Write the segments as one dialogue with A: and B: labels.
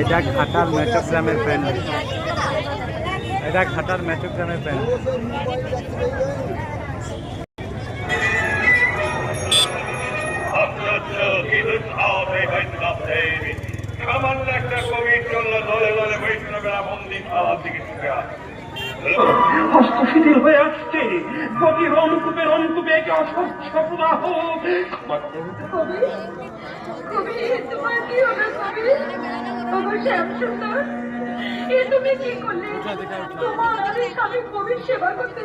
A: এটা ঘাটার মেট্রোগ্রামের প্যান্ডেল এটা ঘাটার মেট্রোগ্রামের প্যান্ডেল
B: সামান্য একটা কবির জন্য দলে দলে বৈষ্ণবেরা মন্দির খাওয়ার দিকে ছুটে
C: হস্ত শিথিল হয়ে আসছে। গতির অনুকূপের অনুকূপে একে অস্বচ্ছ প্রদাহ
D: কবি কবি তোমার কি বাবা শ্যাম সুন্দর এ তুমি কি করলে তোমার আমি স্বামী কবির সেবা করতে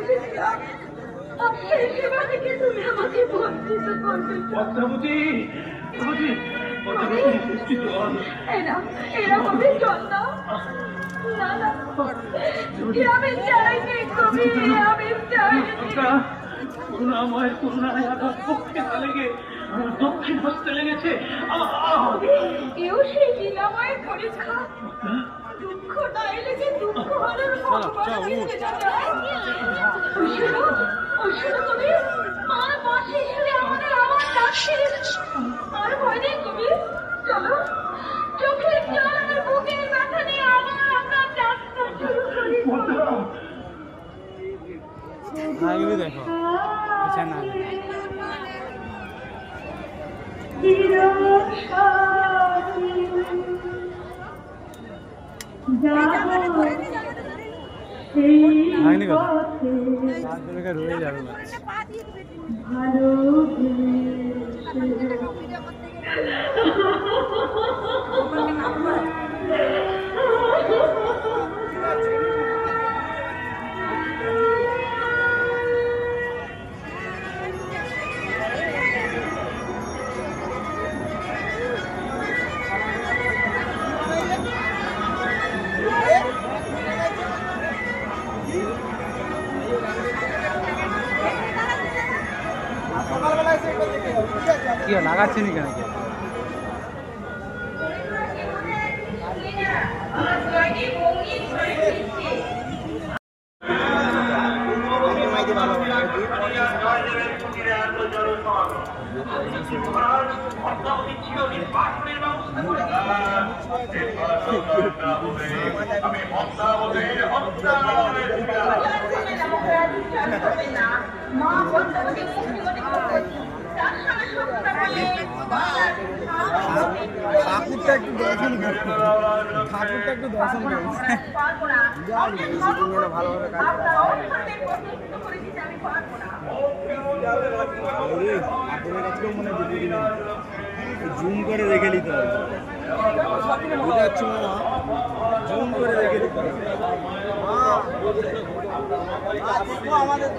D: আর সেই সেবা
C: একটু জল
D: না
C: লেগে দক্ষিণ হস্তে লেগেছে
D: সেই লীলাময়ের পরীক্ষা
A: আগে দেখো পিছনে না ভাঙনি কথা রয়ে যাবে বাস। কি লাগাচ্ছে নি কেন?
D: মা পদ্মাবতী মুক্তিগতি করছি তার সঙ্গে সত্যতা বলে
A: ঠাকুরটা একটু দর্শন করো ঠাকুরটা একটু দর্শন
D: ভালোভাবে কাজ
A: আপনার কাছেও মনে জুম করে দেখে নিতে হবে মামা জুম করে দেখে নিতে হবে আমাদের